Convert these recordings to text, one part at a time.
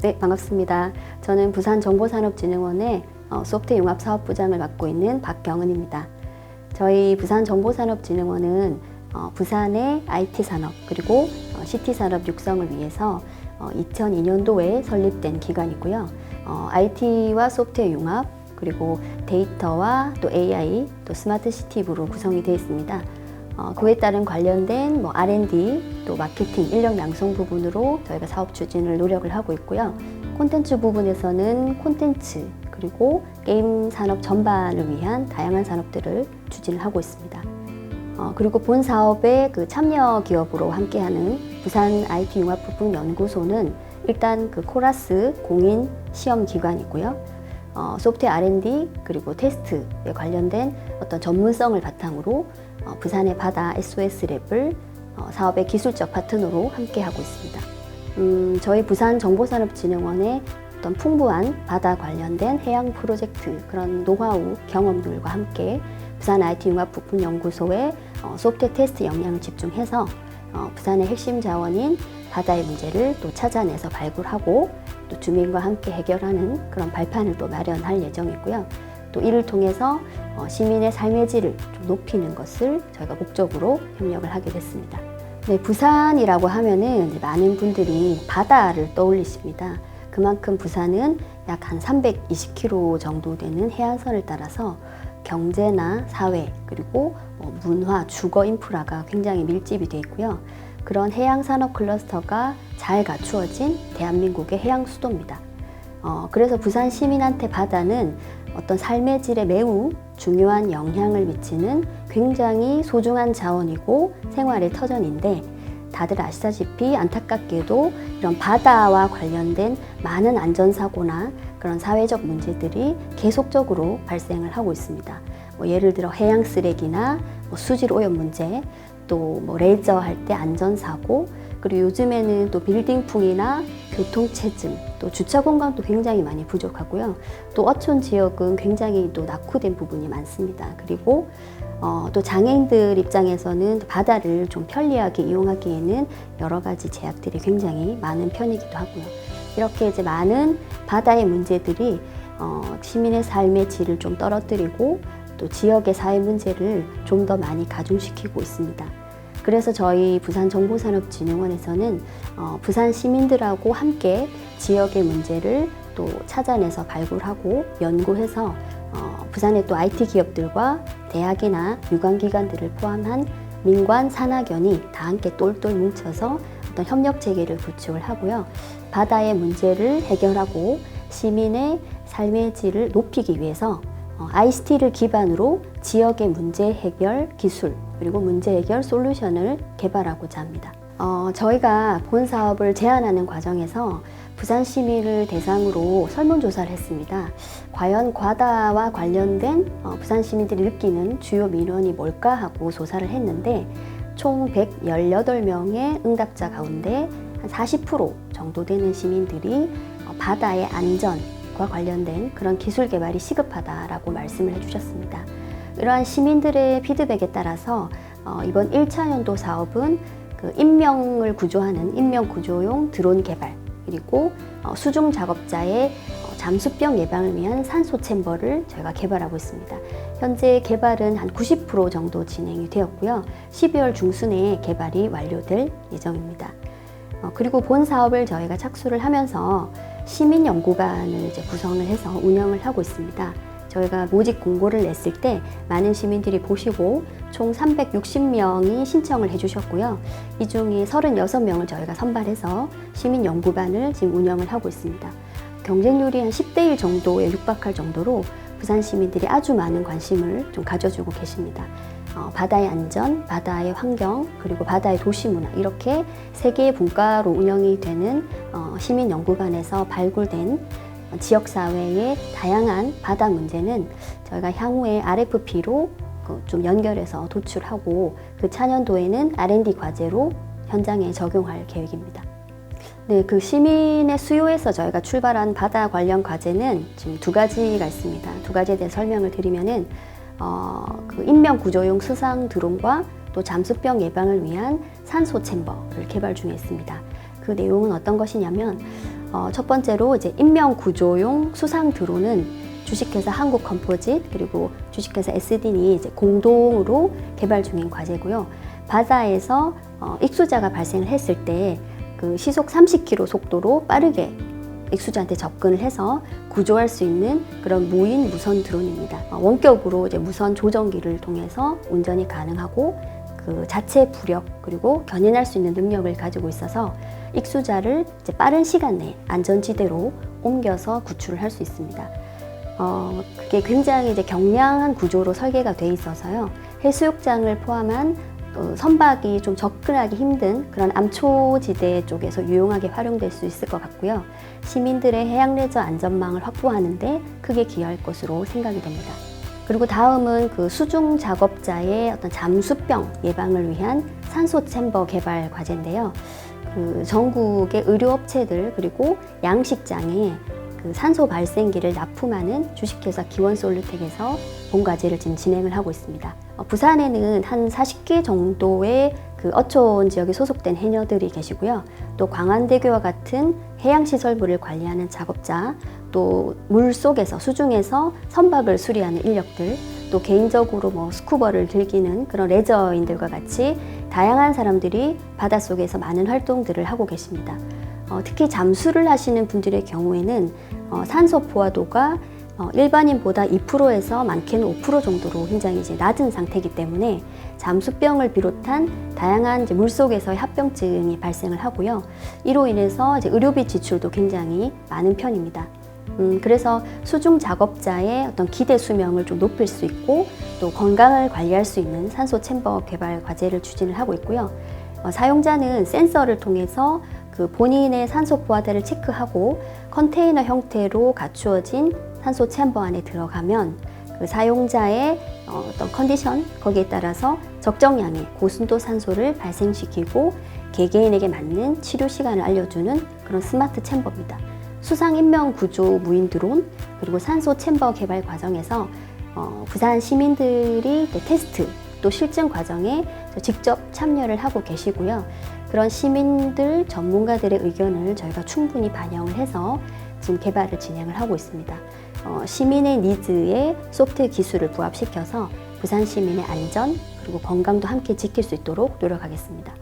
네, 반갑습니다. 저는 부산정보산업진흥원의 어, 소프트웨어 융합사업부장을 맡고 있는 박경은입니다. 저희 부산정보산업진흥원은 어, 부산의 IT 산업 그리고 어, CT 산업 육성을 위해서 어, 2002년도에 설립된 기관이고요. 어, IT와 소프트웨어 융합 그리고 데이터와 또 AI 또 스마트 시티 부로 구성이 되어 있습니다. 어, 그에 따른 관련된 뭐 R&D 또 마케팅 인력 양성 부분으로 저희가 사업 추진을 노력을 하고 있고요. 콘텐츠 부분에서는 콘텐츠 그리고 게임 산업 전반을 위한 다양한 산업들을 추진을 하고 있습니다. 어, 그리고 본 사업의 그 참여 기업으로 함께하는 부산 IT 융합 부품 연구소는 일단 그 코라스 공인 시험 기관이고요. 어, 소프트웨어 R&D 그리고 테스트에 관련된 어떤 전문성을 바탕으로 어, 부산의 바다 SOS 랩을 어, 사업의 기술적 파트너로 함께하고 있습니다. 음, 저희 부산정보산업진흥원의 어떤 풍부한 바다 관련된 해양 프로젝트 그런 노하우 경험들과 함께 부산 IT 융합 부품 연구소의 어, 소프트웨어 테스트 역량을 집중해서 어, 부산의 핵심 자원인 바다의 문제를 또 찾아내서 발굴하고 또 주민과 함께 해결하는 그런 발판을 또 마련할 예정이고요. 또 이를 통해서 어, 시민의 삶의 질을 좀 높이는 것을 저희가 목적으로 협력을 하게 됐습니다. 네, 부산이라고 하면은 많은 분들이 바다를 떠올리십니다. 그만큼 부산은 약 한 320km 정도 되는 해안선을 따라서 경제나 사회 그리고 뭐 문화, 주거 인프라가 굉장히 밀집이 되어 있고요. 그런 해양 산업 클러스터가 잘 갖추어진 대한민국의 해양 수도입니다. 어, 그래서 부산 시민한테 바다는 어떤 삶의 질에 매우 중요한 영향을 미치는 굉장히 소중한 자원이고 생활의 터전인데 다들 아시다시피 안타깝게도 이런 바다와 관련된 많은 안전사고나 그런 사회적 문제들이 계속적으로 발생을 하고 있습니다. 뭐 예를 들어 해양 쓰레기나 뭐 수질 오염 문제, 또 뭐 레저 할 때 안전사고, 그리고 요즘에는 또 빌딩풍이나 교통체증, 또 주차 공간도 굉장히 많이 부족하고요. 또 어촌 지역은 굉장히 또 낙후된 부분이 많습니다. 그리고 어, 또 장애인들 입장에서는 바다를 좀 편리하게 이용하기에는 여러 가지 제약들이 굉장히 많은 편이기도 하고요. 이렇게 이제 많은 바다의 문제들이 어, 시민의 삶의 질을 좀 떨어뜨리고 또 지역의 사회 문제를 좀 더 많이 가중시키고 있습니다. 그래서 저희 부산정보산업진흥원에서는 어, 부산 시민들하고 함께 지역의 문제를 또 찾아내서 발굴하고 연구해서 어, 부산의 또 IT 기업들과 대학이나 유관기관들을 포함한 민관 산학연이 다 함께 똘똘 뭉쳐서 어떤 협력 체계를 구축을 하고요. 바다의 문제를 해결하고 시민의 삶의 질을 높이기 위해서 어, ICT를 기반으로 지역의 문제 해결 기술 그리고 문제 해결 솔루션을 개발하고자 합니다. 어, 저희가 본 사업을 제안하는 과정에서 부산 시민을 대상으로 설문조사를 했습니다. 과연 과다와 관련된 어, 부산 시민들이 느끼는 주요 민원이 뭘까 하고 조사를 했는데 총 118명의 응답자 가운데 한 40% 정도 되는 시민들이 어, 바다의 안전 과 관련된 그런 기술 개발이 시급하다라고 말씀을 해주셨습니다. 이러한 시민들의 피드백에 따라서 어, 이번 1차 연도 사업은 그 인명을 구조하는 인명 구조용 드론 개발 그리고 어, 수중 작업자의 어, 잠수병 예방을 위한 산소 챔버를 저희가 개발하고 있습니다. 현재 개발은 한 90% 정도 진행이 되었고요. 12월 중순에 개발이 완료될 예정입니다. 어, 그리고 본 사업을 저희가 착수를 하면서 시민 연구관을 이제 구성을 해서 운영을 하고 있습니다. 저희가 모집 공고를 냈을 때 많은 시민들이 보시고 총 360명이 신청을 해주셨고요. 이 중에 36명을 저희가 선발해서 시민 연구반을 지금 운영을 하고 있습니다. 경쟁률이 한 10대 1 정도에 육박할 정도로 부산 시민들이 아주 많은 관심을 좀 가져주고 계십니다. 어, 바다의 안전, 바다의 환경, 그리고 바다의 도시 문화 이렇게 세 개의 분과로 운영이 되는 어, 시민 연구반에서 발굴된 지역사회의 다양한 바다 문제는 저희가 향후에 RFP로 그좀 연결해서 도출하고 그 차년도에는 R&D 과제로 현장에 적용할 계획입니다. 네, 그 시민의 수요에서 저희가 출발한 바다 관련 과제는 지금 두 가지가 있습니다. 두 가지에 대해 설명을 드리면은 어, 그 인명 구조용 수상 드론과 또 잠수병 예방을 위한 산소 챔버를 개발 중에 있습니다. 그 내용은 어떤 것이냐면 어, 첫 번째로 이제 인명 구조용 수상 드론은 주식회사 한국 컴포짓 그리고 주식회사 SDN이 이제 공동으로 개발 중인 과제고요. 바다에서 어, 익수자가 발생을 했을 때 그 시속 30km 속도로 빠르게 익수자한테 접근을 해서 구조할 수 있는 그런 무인 무선 드론입니다. 어, 원격으로 이제 무선 조정기를 통해서 운전이 가능하고 그 자체 부력 그리고 견인할 수 있는 능력을 가지고 있어서 익수자를 이제 빠른 시간 내에 안전지대로 옮겨서 구출을 할 수 있습니다. 어, 그게 굉장히 이제 경량한 구조로 설계가 돼 있어서요. 해수욕장을 포함한 또 선박이 좀 접근하기 힘든 그런 암초지대 쪽에서 유용하게 활용될 수 있을 것 같고요. 시민들의 해양 레저 안전망을 확보하는데 크게 기여할 것으로 생각이 됩니다. 그리고 다음은 그 수중 작업자의 어떤 잠수병 예방을 위한 산소 챔버 개발 과제인데요. 그 전국의 의료업체들 그리고 양식장에 그 산소 발생기를 납품하는 주식회사 기원솔루텍에서 본 과제를 지금 진행을 하고 있습니다. 어, 부산에는 한 40개 정도의 그 어촌 지역에 소속된 해녀들이 계시고요. 또 광안대교와 같은 해양시설물을 관리하는 작업자, 또 물 속에서 수중에서 선박을 수리하는 인력들, 또 개인적으로 뭐 스쿠버를 즐기는 그런 레저인들과 같이 다양한 사람들이 바닷속에서 많은 활동들을 하고 계십니다. 어, 특히 잠수를 하시는 분들의 경우에는 어, 산소 포화도가 어, 일반인보다 2%에서 많게는 5% 정도로 굉장히 이제 낮은 상태이기 때문에 잠수병을 비롯한 다양한 이제 물속에서의 합병증이 발생을 하고요. 이로 인해서 의료비 지출도 굉장히 많은 편입니다. 음, 그래서 수중 작업자의 어떤 기대 수명을 좀 높일 수 있고 또 건강을 관리할 수 있는 산소 챔버 개발 과제를 추진을 하고 있고요. 어, 사용자는 센서를 통해서 그 본인의 산소 포화대를 체크하고 컨테이너 형태로 갖추어진 산소 챔버 안에 들어가면 그 사용자의 어, 어떤 컨디션 거기에 따라서 적정량의 고순도 산소를 발생시키고 개개인에게 맞는 치료 시간을 알려주는 그런 스마트 챔버입니다. 수상 인명 구조 무인 드론 그리고 산소 챔버 개발 과정에서 어, 부산 시민들이 또 테스트 또 실증 과정에 직접 참여를 하고 계시고요. 그런 시민들 전문가들의 의견을 저희가 충분히 반영을 해서 지금 개발을 진행을 하고 있습니다. 어, 시민의 니즈에 소프트웨어 기술을 부합시켜서 부산 시민의 안전 그리고 건강도 함께 지킬 수 있도록 노력하겠습니다.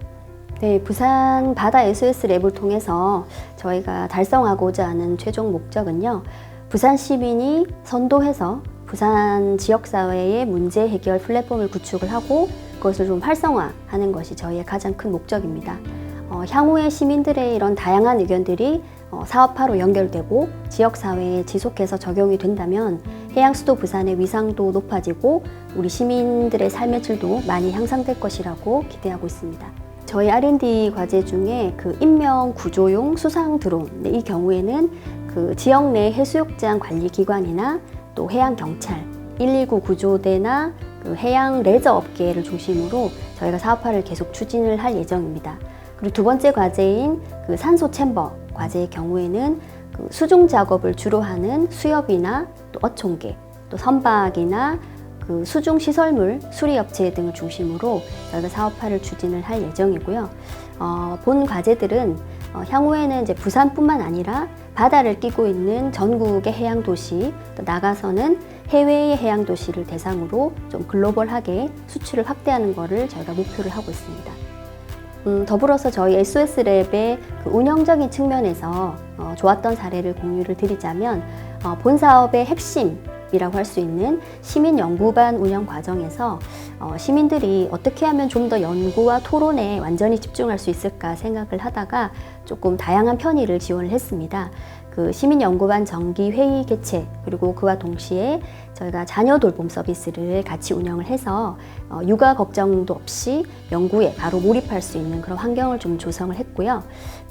네, 부산 바다 SOS 랩을 통해서 저희가 달성하고자 하는 최종 목적은요. 부산 시민이 선도해서 부산 지역사회의 문제 해결 플랫폼을 구축을 하고 그것을 좀 활성화하는 것이 저희의 가장 큰 목적입니다. 어, 향후에 시민들의 이런 다양한 의견들이 어, 사업화로 연결되고 지역사회에 지속해서 적용이 된다면 해양수도 부산의 위상도 높아지고 우리 시민들의 삶의 질도 많이 향상될 것이라고 기대하고 있습니다. 저희 R&D 과제 중에 그 인명 구조용 수상 드론 네, 이 경우에는 그 지역 내 해수욕장 관리 기관이나 또 해양 경찰, 119 구조대나 그 해양 레저 업계를 중심으로 저희가 사업화를 계속 추진을 할 예정입니다. 그리고 두 번째 과제인 그 산소 챔버 과제의 경우에는 그 수중 작업을 주로 하는 수협이나 또 어촌계, 또 선박이나 그 수중 시설물 수리 업체 등을 중심으로 저희가 사업화를 추진을 할 예정이고요. 어, 본 과제들은 어, 향후에는 이제 부산뿐만 아니라 바다를 끼고 있는 전국의 해양 도시, 또 나가서는 해외의 해양 도시를 대상으로 좀 글로벌하게 수출을 확대하는 것을 저희가 목표를 하고 있습니다. 음, 더불어서 저희 SOS랩의 그 운영적인 측면에서 어, 좋았던 사례를 공유를 드리자면 어, 본 사업의 핵심 이라고 할 수 있는 시민 연구반 운영 과정에서 어, 시민들이 어떻게 하면 좀 더 연구와 토론에 완전히 집중할 수 있을까 생각을 하다가 조금 다양한 편의를 지원을 했습니다. 그 시민연구반 정기 회의 개최 그리고 그와 동시에 저희가 자녀 돌봄 서비스를 같이 운영을 해서 어, 육아 걱정도 없이 연구에 바로 몰입할 수 있는 그런 환경을 좀 조성을 했고요.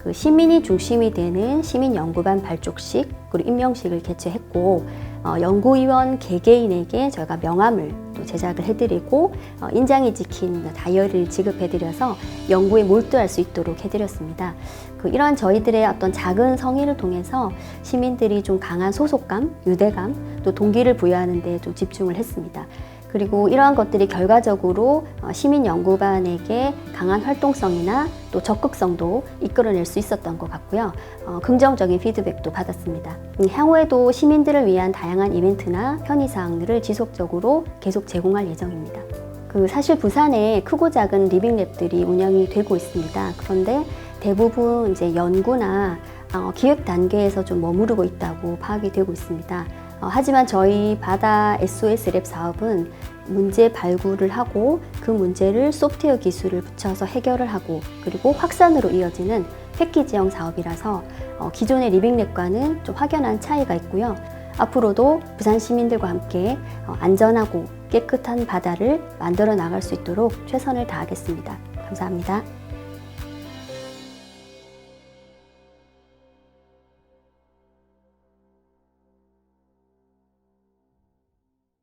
그 시민이 중심이 되는 시민연구반 발족식 그리고 임명식을 개최했고 어, 연구위원 개개인에게 저희가 명함을 또 제작을 해드리고 어, 인장이 찍힌 다이어리를 지급해드려서 연구에 몰두할 수 있도록 해드렸습니다. 그 이러한 저희들의 어떤 작은 성의를 통해서 시민들이 좀 강한 소속감, 유대감, 또 동기를 부여하는 데 좀 집중을 했습니다. 그 그리고 이러한 것들이 결과적으로 어, 시민 연구반에게 강한 활동성이나 또 적극성도 이끌어낼 수 있었던 것 같고요. 어, 긍정적인 피드백도 받았습니다. 음, 향후에도 시민들을 위한 다양한 이벤트나 편의사항들을 지속적으로 계속 제공할 예정입니다. 그 사실 부산에 크고 작은 리빙랩들이 운영이 되고 있습니다. 그런데 대부분 이제 연구나 어, 기획 단계에서 좀 머무르고 있다고 파악이 되고 있습니다. 어, 하지만 저희 바다 SOS 랩 사업은 문제 발굴을 하고 그 문제를 소프트웨어 기술을 붙여서 해결을 하고 그리고 확산으로 이어지는 패키지형 사업이라서 어, 기존의 리빙랩과는 좀 확연한 차이가 있고요. 앞으로도 부산 시민들과 함께 어, 안전하고 깨끗한 바다를 만들어 나갈 수 있도록 최선을 다하겠습니다. 감사합니다.